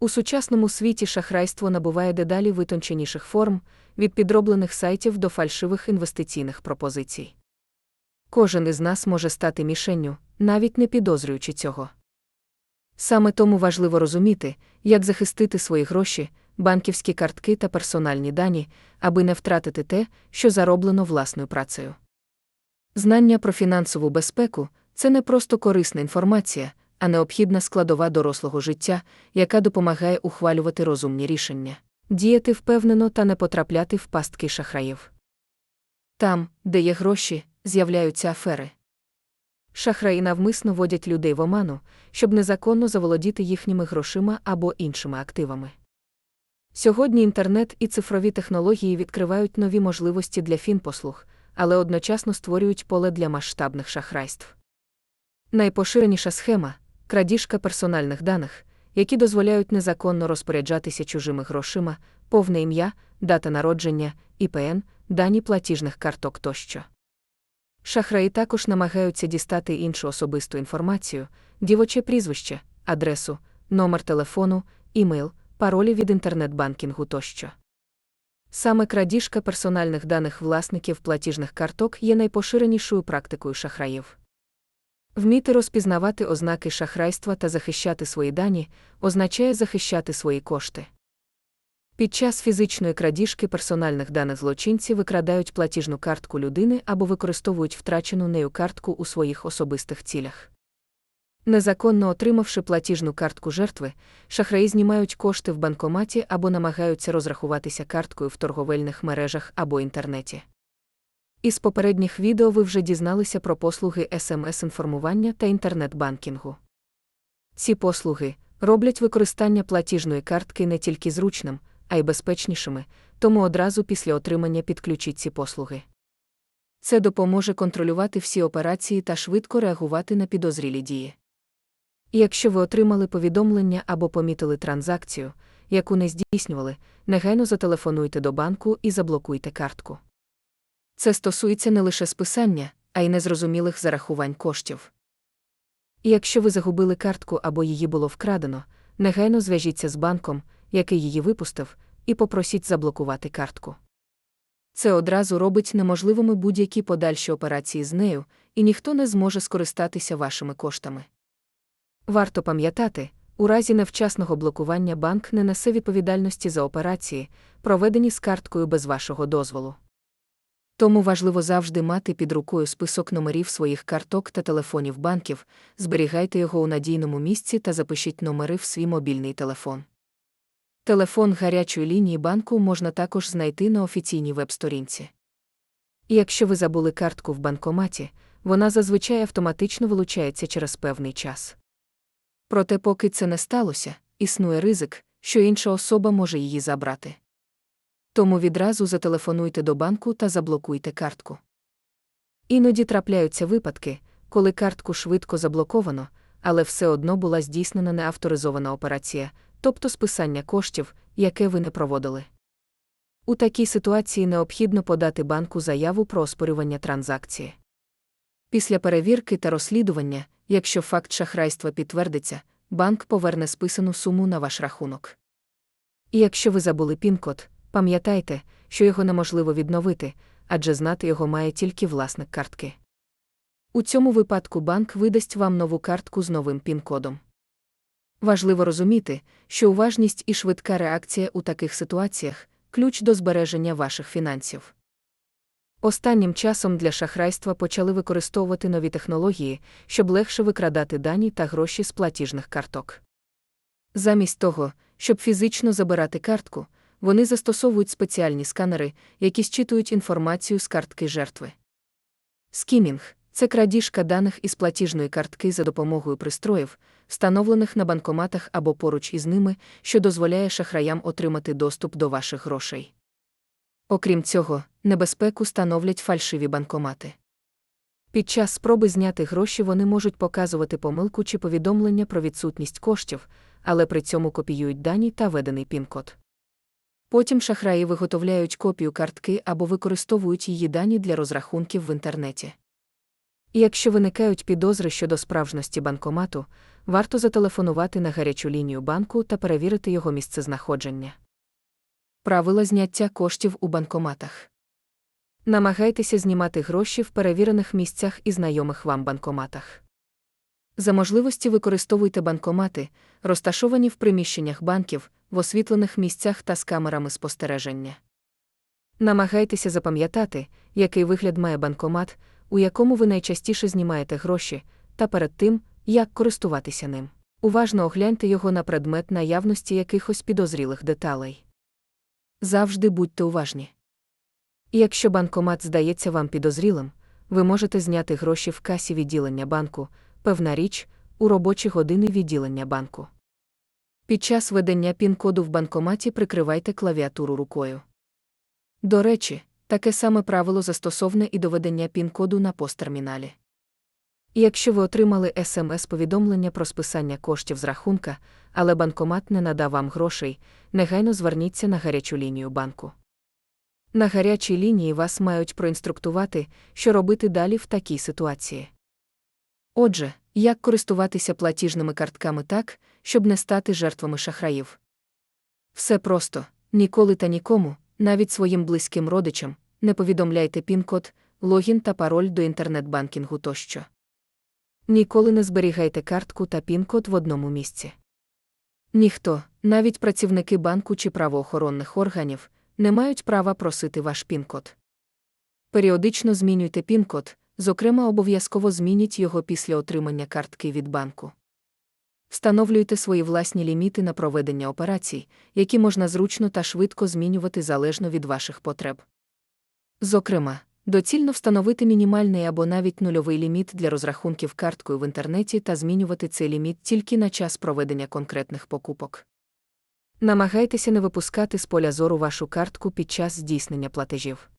У сучасному світі шахрайство набуває дедалі витонченіших форм, від підроблених сайтів до фальшивих інвестиційних пропозицій. Кожен із нас може стати мішенню, навіть не підозрюючи цього. Саме тому важливо розуміти, як захистити свої гроші, банківські картки та персональні дані, аби не втратити те, що зароблено власною працею. Знання про фінансову безпеку це не просто корисна інформація, а необхідна складова дорослого життя, яка допомагає ухвалювати розумні рішення, діяти впевнено та не потрапляти в пастки шахраїв. Там, де є гроші, з'являються афери. Шахраї навмисно водять людей в оману, щоб незаконно заволодіти їхніми грошима або іншими активами. Сьогодні інтернет і цифрові технології відкривають нові можливості для фінпослуг, але одночасно створюють поле для масштабних шахрайств. Найпоширеніша схема крадіжка персональних даних, які дозволяють незаконно розпоряджатися чужими грошима, повне ім'я, дата народження, ІПН, дані платіжних карток тощо. Шахраї також намагаються дістати іншу особисту інформацію, дівоче прізвище, адресу, номер телефону, імейл, паролі від інтернет-банкінгу тощо. Саме крадіжка персональних даних власників платіжних карток є найпоширенішою практикою шахраїв. Вміти розпізнавати ознаки шахрайства та захищати свої дані означає захищати свої кошти. Під час фізичної крадіжки персональних даних злочинці викрадають платіжну картку людини або використовують втрачену нею картку у своїх особистих цілях. Незаконно отримавши платіжну картку жертви, шахраї знімають кошти в банкоматі або намагаються розрахуватися карткою в торговельних мережах або інтернеті. Із попередніх відео ви вже дізналися про послуги смс-інформування та інтернет-банкінгу. Ці послуги роблять використання платіжної картки не тільки зручним, а й безпечнішими, тому одразу після отримання підключіть ці послуги. Це допоможе контролювати всі операції та швидко реагувати на підозрілі дії. Якщо ви отримали повідомлення або помітили транзакцію, яку не здійснювали, негайно зателефонуйте до банку і заблокуйте картку. Це стосується не лише списання, а й незрозумілих зарахувань коштів. Якщо ви загубили картку або її було вкрадено, негайно зв'яжіться з банком, який її випустив, і попросіть заблокувати картку. Це одразу робить неможливими будь-які подальші операції з нею, і ніхто не зможе скористатися вашими коштами. Варто пам'ятати, у разі невчасного блокування банк не несе відповідальності за операції, проведені з карткою без вашого дозволу. Тому важливо завжди мати під рукою список номерів своїх карток та телефонів банків, зберігайте його у надійному місці та запишіть номери в свій мобільний телефон. Телефон гарячої лінії банку можна також знайти на офіційній веб-сторінці. Якщо ви забули картку в банкоматі, вона зазвичай автоматично вилучається через певний час. Проте, поки це не сталося, існує ризик, що інша особа може її забрати. Тому відразу зателефонуйте до банку та заблокуйте картку. Іноді трапляються випадки, коли картку швидко заблоковано, але все одно була здійснена неавторизована операція, тобто списання коштів, яке ви не проводили. У такій ситуації необхідно подати банку заяву про оспорювання транзакції. Після перевірки та розслідування, якщо факт шахрайства підтвердиться, банк поверне списану суму на ваш рахунок. І якщо ви забули пін-код, пам'ятайте, що його неможливо відновити, адже знати його має тільки власник картки. У цьому випадку банк видасть вам нову картку з новим пін-кодом. Важливо розуміти, що уважність і швидка реакція у таких ситуаціях ключ до збереження ваших фінансів. Останнім часом для шахрайства почали використовувати нові технології, щоб легше викрадати дані та гроші з платіжних карток. Замість того, щоб фізично забирати картку, вони застосовують спеціальні сканери, які зчитують інформацію з картки жертви. Скімінг це крадіжка даних із платіжної картки за допомогою пристроїв, встановлених на банкоматах або поруч із ними, що дозволяє шахраям отримати доступ до ваших грошей. Окрім цього, небезпеку становлять фальшиві банкомати. Під час спроби зняти гроші вони можуть показувати помилку чи повідомлення про відсутність коштів, але при цьому копіюють дані та ведений пін-код. Потім шахраї виготовляють копію картки або використовують її дані для розрахунків в інтернеті. Якщо виникають підозри щодо справжності банкомату, варто зателефонувати на гарячу лінію банку та перевірити його місцезнаходження. Правила зняття коштів у банкоматах. Намагайтеся знімати гроші в перевірених місцях і знайомих вам банкоматах. За можливості використовуйте банкомати, розташовані в приміщеннях банків, в освітлених місцях та з камерами спостереження. Намагайтеся запам'ятати, який вигляд має банкомат, у якому ви найчастіше знімаєте гроші, та перед тим, як користуватися ним. Уважно огляньте його на предмет наявності якихось підозрілих деталей. Завжди будьте уважні. Якщо банкомат здається вам підозрілим, ви можете зняти гроші в касі відділення банку, певна річ, у робочі години відділення банку. Під час ведення пін-коду в банкоматі прикривайте клавіатуру рукою. До речі, таке саме правило застосовне і до ведення пін-коду на посттерміналі. Якщо ви отримали смс-повідомлення про списання коштів з рахунка, але банкомат не надав вам грошей, негайно зверніться на гарячу лінію банку. На гарячій лінії вас мають проінструктувати, що робити далі в такій ситуації. Отже, як користуватися платіжними картками так, щоб не стати жертвами шахраїв? Все просто ніколи та нікому, навіть своїм близьким родичам, не повідомляйте пін-код, логін та пароль до інтернет-банкінгу тощо. Ніколи не зберігайте картку та пін-код в одному місці. Ніхто, навіть працівники банку чи правоохоронних органів, не мають права просити ваш пін-код. Періодично змінюйте пін-код, зокрема, обов'язково змініть його після отримання картки від банку. Встановлюйте свої власні ліміти на проведення операцій, які можна зручно та швидко змінювати залежно від ваших потреб. Зокрема, доцільно встановити мінімальний або навіть нульовий ліміт для розрахунків карткою в інтернеті та змінювати цей ліміт тільки на час проведення конкретних покупок. Намагайтеся не випускати з поля зору вашу картку під час здійснення платежів.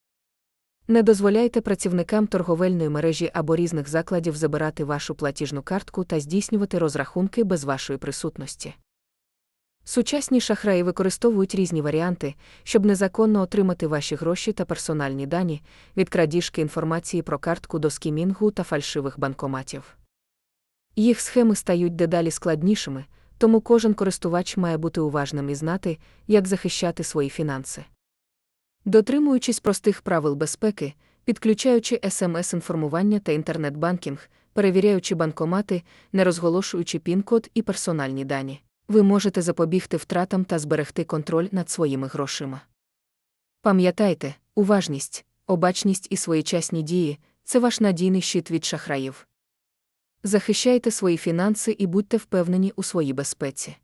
Не дозволяйте працівникам торговельної мережі або різних закладів забирати вашу платіжну картку та здійснювати розрахунки без вашої присутності. Сучасні шахраї використовують різні варіанти, щоб незаконно отримати ваші гроші та персональні дані, від крадіжки інформації про картку до скімінгу та фальшивих банкоматів. Їх схеми стають дедалі складнішими, тому кожен користувач має бути уважним і знати, як захищати свої фінанси. Дотримуючись простих правил безпеки, підключаючи смс-інформування та інтернет-банкінг, перевіряючи банкомати, не розголошуючи пін-код і персональні дані, ви можете запобігти втратам та зберегти контроль над своїми грошима. Пам'ятайте, уважність, обачність і своєчасні дії це ваш надійний щит від шахраїв. Захищайте свої фінанси і будьте впевнені у своїй безпеці.